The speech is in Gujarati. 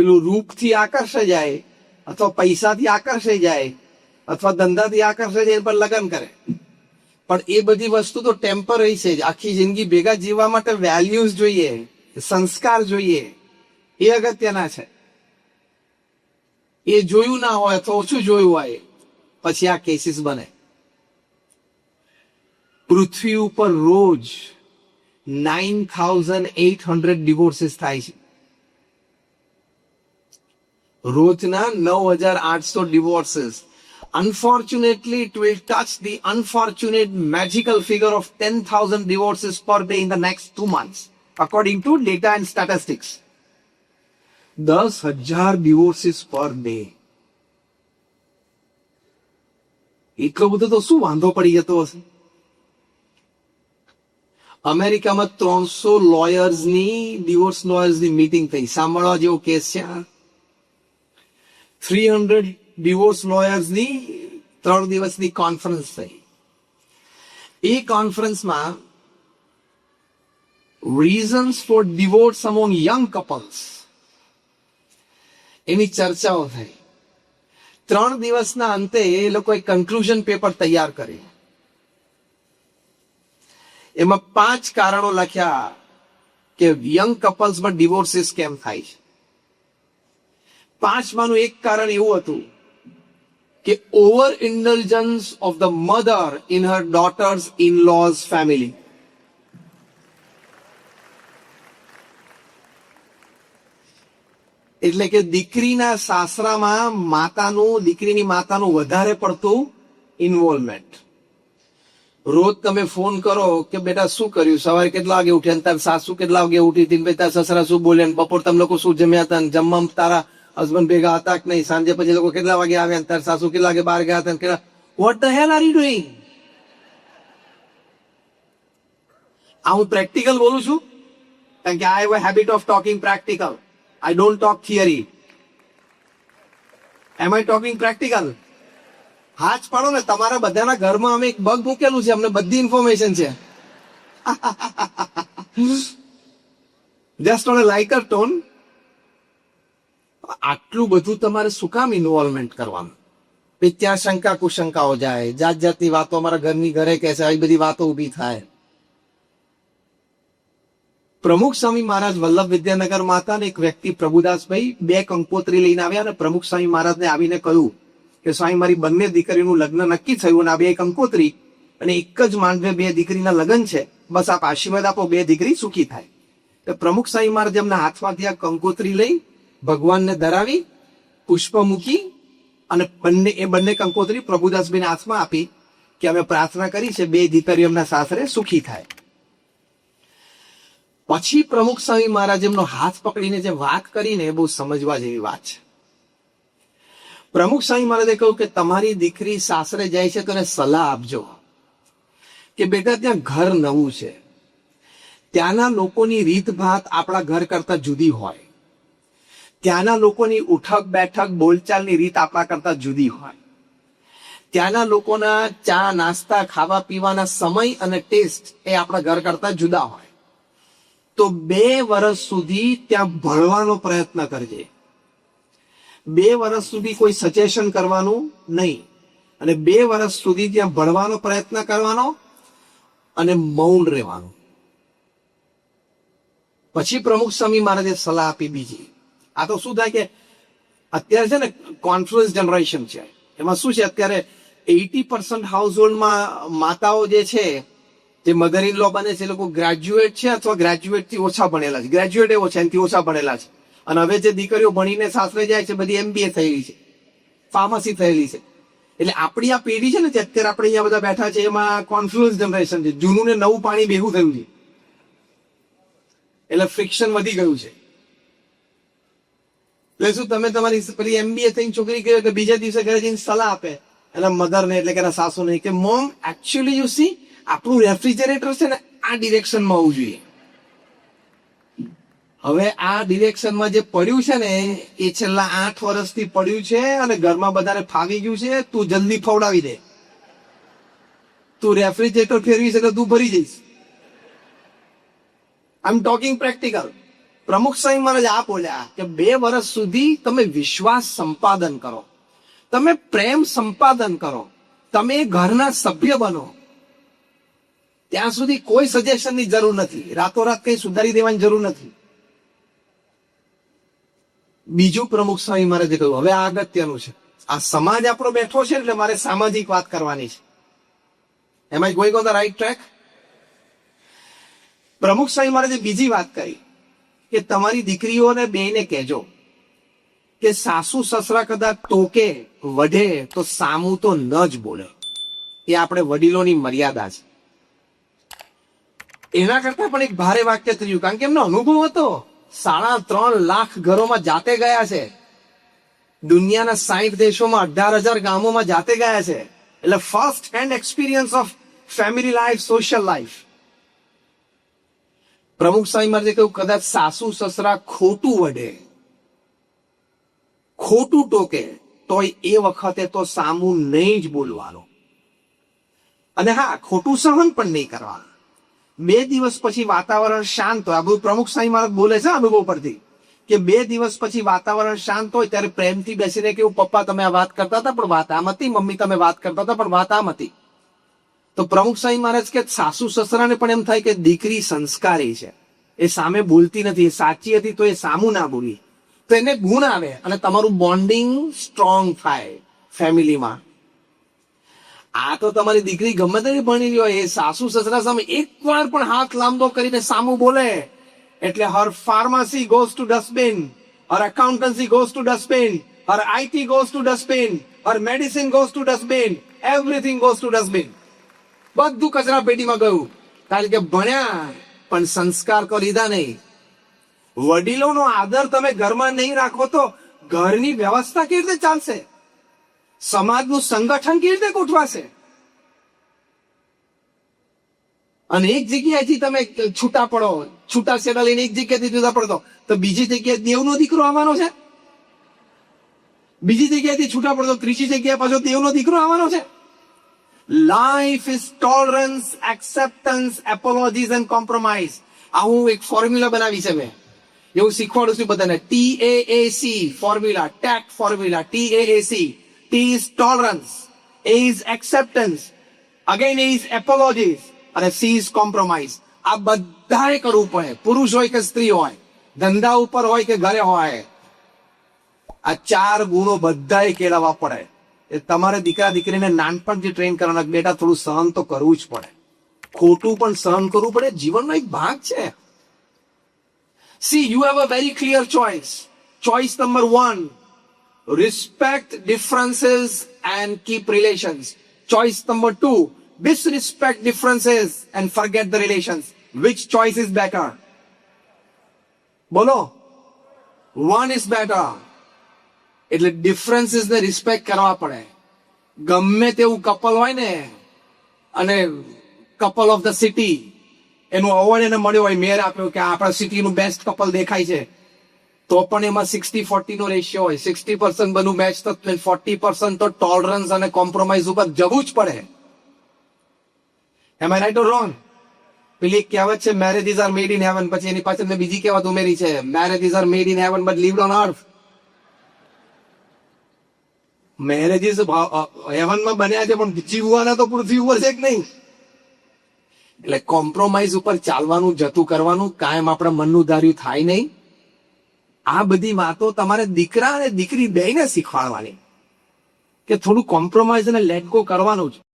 પેલું રૂપથી આકર્ષાઈ જાય, અથવા પૈસાથી આકર્ષાઈ જાય, અથવા ધંધાથી આકર્ષાઈ જાય પર લગ્ન કરે. પણ એ બધી વસ્તુ તો ટેમ્પરરી છે આખી જિંદગી ભેગા જીવવા માટે વેલ્યુઝ જોઈએ, સંસ્કાર જોઈએ. એ અગત્યના છે. એ જોયું ના હોય અથવા ઓછું જોયું હોય, પછી આ કેસીસ બને. પૃથ્વી ઉપર રોજ nine thousand eight hundred divorces થાય છે. રોજના નવ હજાર આઠસો divorces unfortunately it will touch the unfortunate magical figure of ten thousand divorces per day in the next two months according to data and statistics દસ હજાર ડિવોર્સિસ પર ડે એટલો બધો તો શું વાંધો પડી જતો હશે? અમેરિકામાં ત્રણસો લોયર્સની ડિવોર્સ લોયર્સની મીટિંગ થઈ. સાંભળવા જેવો કેસ છે થ્રી હંડ્રેડ ડિવોર્સ લોયર્સની ત્રણ દિવસની કોન્ફરન્સ થઈ. એ કોન્ફરન્સમાં reasons for divorce among young couples એની ચર્ચાઓ થઈ. ત્રણ દિવસના અંતે એ લોકોએ કન્ક્લુઝન પેપર તૈયાર કર્યું એમાં પાંચ કારણો લખ્યા કે યંગ કપલ્સમાં ડિવોર્સિસ કેમ થાય છે. પાંચમાનું એક કારણ એવું હતું કે over indulgence of the mother in her daughters in laws family એટલે કે દીકરીના સાસરામાં માતાનું, દીકરીની માતાનું વધારે પડતું ઇન્વોલ્વમેન્ટ રોજ તમે ફોન કરો કે બેટા શું કર્યું? સવારે કેટલા વાગે ઉઠ્યા? તારા સાસુ કેટલા વાગે ઉઠી હતી? તારા સસરા શું બોલે બપોર તમે લોકો શું જમ્યા હતા? જમવા તારા હસબન્ડ ભેગા હતા કે નહીં? સાંજે પછી લોકો કેટલા વાગે આવ્યા તાર સાસુ કેટલા વાગે બહાર ગયા હતા what the hell are you doing આ હું પ્રેક્ટિકલ બોલું છું? કારણ કે I have a habit of talking practical I don't talk theory am I talking practical હા જ પાડો ને, તમારા બધાના ઘરમાં અમે એક બગ મૂકેલું છે, અમને બધી ઇન્ફોર્મેશન છે. જસ્ટ ઓન લાઇકર ટોન આટલું બધું તમારે શું કામ ઇન્વોલ્વમેન્ટ કરવાનું? ત્યાં શંકા કુશંકાઓ જાય જાત જાતની વાતો અમારા ઘરની ઘરે કહે છે, આવી બધી વાતો ઊભી થાય. પ્રમુખ સ્વામી મહારાજ વલ્લભ વિદ્યાનગર માતા એક વ્યક્તિ પ્રભુદાસભાઈ બે કંકોત્રી લઈને આવ્યા અને પ્રમુખ સ્વામી મહારાજને આવીને કહ્યું કે, સ્વામી, મારી બંને દીકરીનું લગ્ન નક્કી થયું અને આ બે કંકોત્રી અને એક જ માંડવે બે દીકરીના લગ્ન છે. બસ આપ આશીર્વાદ આપો, બે દીકરી સુખી થાય. તો પ્રમુખ સ્વામી મહારાજ એમના હાથમાંથી આ કંકોત્રી લઈ ભગવાનને ધરાવી, પુષ્પ મૂકી અને બંને એ બંને કંકોત્રી પ્રભુદાસભાઈને હાથમાં આપી કે અમે પ્રાર્થના કરી છે, બે દીકરીઓ એમના સાસરે સુખી થાય. પછી પ્રમુખ સ્વામી મહારાજ એમનો હાથ પકડીને જે વાત કરીને એ બહુ સમજવા જેવી વાત છે. પ્રમુખ સ્વામી મહારાજે કહ્યું કે તમારી દીકરી સાસરે જાય છે, તો એને સલાહ આપજો. કે બેટા, ત્યાં ઘર નવું છે. ત્યાંના લોકોની રીતભાત આપણા ઘર કરતા જુદી હોય. ત્યાંના લોકોની ઉઠક બેઠક બોલચાલની રીત આપણા કરતા જુદી હોય. ત્યાંના લોકોના ચા, નાસ્તા, ખાવા પીવાના સમય અને ટેસ્ટ એ આપણા ઘર કરતા જુદા હોય. તો બે વર્ષ સુધી ત્યાં ભણવાનો પ્રયત્ન કરજે. બે વર્ષ સુધી કોઈ સજેશન કરવાનું નહીં. અને બે વર્ષ સુધી ત્યાં ભણવાનો પ્રયત્ન કરવાનો અને મૌન રહેવાનું. પછી પ્રમુખ સ્વામી મહારાજે સલાહ આપી બીજી. આ તો શું થાય કે અત્યારે છે ને કોન્ફ્લુઅન્સ જનરેશન છે. એમાં શું છે? અત્યારે એટી પર્સન્ટ હાઉસ હોલ્ડમાં માતાઓ જે છે, જે મધર ઇન લો બને છે, એ લોકો ગ્રેજ્યુએટ છે અથવા ગ્રેજ્યુએટથી ઓછા ભણેલા છે. ગ્રેજ્યુએટ ઓછા, એનાથી ઓછા ભણેલા છે. અને હવે જે દીકરીઓ ભણીને સાસરે જાય છે, બધી એમબીએ થયેલી છે. ફાર્મસી થયેલી છે. એટલે આપણી આ પેઢી છે ને, જે અત્યારે આપણે અહીંયા બધા બેઠા છે, એમાં કોન્ફ્લુઅન્સ જનરેશન છે. જૂનું ને નવું પાણી ભેગું થયું છે. એટલે ફ્રિક્શન વધી ગયું છે. એટલે શું, તમે તમારી પેલી એમબીએ થઈને છોકરી કહ્યું કે બીજા દિવસે ઘરે જઈને સલાહ આપે. એના મધર ને એટલે કે એના સાસુ ને કે, મોમ એકચ્યુઅલી યુ સી આપણું રેફ્રિજરેટર છે ને આ ડિરેક્શનમાં હોવું જોઈએ. હવે આ ડિરેક્શનમાં જે પડ્યું છે ને, એ છેલ્લા આઠ વર્ષથી પડ્યું છે અને ઘરમાં બધાને ફાવી ગયું છે, તું જલ્દી ફવડાવી દે. તું રેફ્રિજરેટર ફેરવી શકે તું ભરી જઈશ. આઈ એમ ટોકિંગ પ્રેક્ટિકલ પ્રમુખ સ્વામી મહારાજ આ બોલ્યા કે બે વર્ષ સુધી તમે વિશ્વાસ સંપાદન કરો. તમે પ્રેમ સંપાદન કરો. તમે ઘરના સભ્ય બનો. ત્યાં સુધી કોઈ સજેશનની જરૂર નથી. રાતોરાત કઈ સુધારી દેવાની જરૂર નથી. બીજું પ્રમુખ સ્વામી મહારાજે કહ્યું, હવે આ અગત્યનું છે. આ સમાજ આપણો બેઠો છે એટલે મારે સામાજિક વાત કરવાની છે. એમાં going on the right track Pramukh Swami મહારાજે બીજી વાત કરી. કે તમારી દીકરીઓને બેને કહેજો કે સાસુ સસરા કદાચ ટોકે વઢે તો સામું તો ન જ બોલે. એ આપણે વડીલોની મર્યાદા છે. એના કરતા પણ એક ભારે વાક્ય થયું કારણ કે એમનો અનુભવ હતો. સાડા ત્રણ લાખ ઘરોમાં જાતે ગયા છે. દુનિયાના સાહીઠ દેશોમાં અઢાર હજાર ગામોમાં જાતે ગયા છે. એટલે first hand experience of family life social life Pramukh Swami મહારાજે કહ્યું, કદાચ સાસુ સસરા ખોટું વડે, ખોટું ટોકે તો એ વખતે તો સામું નહીં જ બોલવાનું. અને હા, ખોટું સહન પણ નહીં કરવાનું. બે દિવસ પછી વાતાવરણ શાંત હોય. આ બધું પ્રમુખ સ્વામી મહારાજ બોલે છે અનુભવ પરથી, કે બે દિવસ પછી વાતાવરણ શાંત હોય ત્યારે પ્રેમથી બેસીને કેવું પપ્પા, તમે આ વાત કરતા હતા, પણ વાત આમ હતી, મમ્મી, તમે વાત કરતા હતા, પણ વાત આમ હતી. તો પ્રમુખ સ્વામી મહારાજ કે સાસુ સસરાને પણ એમ થાય કે દીકરી સંસ્કારી છે. એ સામે બોલતી નથી સાચી હતી તો એ સામું ના બોલી. તો એને ગુણ આવે અને તમારું બોન્ડિંગ સ્ટ્રોંગ થાય ફેમિલીમાં આ તો તમારી દીકરી ગમે તેની ભણેલી હોય, એ સાસુ સસરા સામે એક વાર પણ હાથ લાંબો કરીને સામું બોલે. એટલે her pharmacy goes to dustbin her accountancy goes to dustbin her IT goes to dustbin her medicine goes to dustbin everything goes to dustbin બધું કચરા પેટીમાં ગયું. કારણ કે ભણ્યા, પણ સંસ્કાર તો લીધા નહીં. વડીલોનો આદર તમે ઘરમાં નહીં રાખો તો ઘરની વ્યવસ્થા કેવી રીતે ચાલશે? સમાજનું સંગઠન કેવી રીતે ગોઠવાશે? અને એક જગ્યાએથી તમે છૂટા પડો, છૂટા છેડા લઈને એક જગ્યાએથી જુદા પડતો તો બીજી જગ્યાએ દેવનો દીકરો આવવાનો છે? બીજી જગ્યાએથી છૂટા પડતો ત્રીજી જગ્યાએ પાછો દેવનો દીકરો આવવાનો છે? Life is tolerance acceptance apologies and compromise આ હું એક ફોર્મ્યુલા બનાવી છે મેં. એવું શીખવાડું છું બધાને. T A A C formula take formula T A A C T is tolerance A is acceptance again A is apologies અને સી ઇઝ કોમ્પ્રોમાઇઝ આ બધાએ કરવું પડે. પુરુષ હોય કે સ્ત્રી હોય. ધંધા ઉપર હોય કે ઘરે હોય. આ ચાર ગુણો બધાએ કેળવવા પડે. તમારે દીકરા દીકરીને નાનપણથી ટ્રેન કરવાના બેટા થોડું સહન તો કરવું જ પડે ખોટું પણ સહન કરવું પડે જીવનનો એક ભાગ છે see you have a very clear choice choice number one respect differences and keep relations. Choice number two, disrespect differences and forget the relations. Which choice is better? બોલો one is better. એટલે ડિફરન્સીસ ને રિસ્પેક્ટ કરવા પડે. ગમે તેવું કપલ હોય ને, અને કપલ ઓફ ધ સિટી એનું અવોર્ડ એને મળ્યો હોય, મેયર આપ્યો કે આપણા સિટીનું બેસ્ટ કપલ દેખાય છે. તો પણ એમાં સિક્સટી ફોર્ટીનો રેશિયો હોય. સિક્સટી પર્સન્ટ બનવું મેચ તો ફોર્ટી પર્સન્ટ તો ટોલરન્સ અને કોમ્પ્રોમાઇઝ ઉપર જવું જ પડે. એમ રાઈટ રોંગ પેલી કહેવત છે marriages are made in heaven પછી એની પાછળ મેં બીજી કહેવત ઉમેરી છે marriages are made in heaven but lived on earth marriages હેવનમાં બન્યા છે, પણ જીવવાના તો પૃથ્વી ઉપર છે કે નહીં? એટલે કોમ્પ્રોમાઇઝ ઉપર ચાલવાનું, જતું કરવાનું, કાયમ આપણા મનનું ધાર્યું થાય નહીં. આ બધી વાતો તમારે દીકરા અને દીકરી બેને શીખવાડવાની. કે થોડું કોમ્પ્રોમાઇઝ અને લેટકો કરવાનું જ.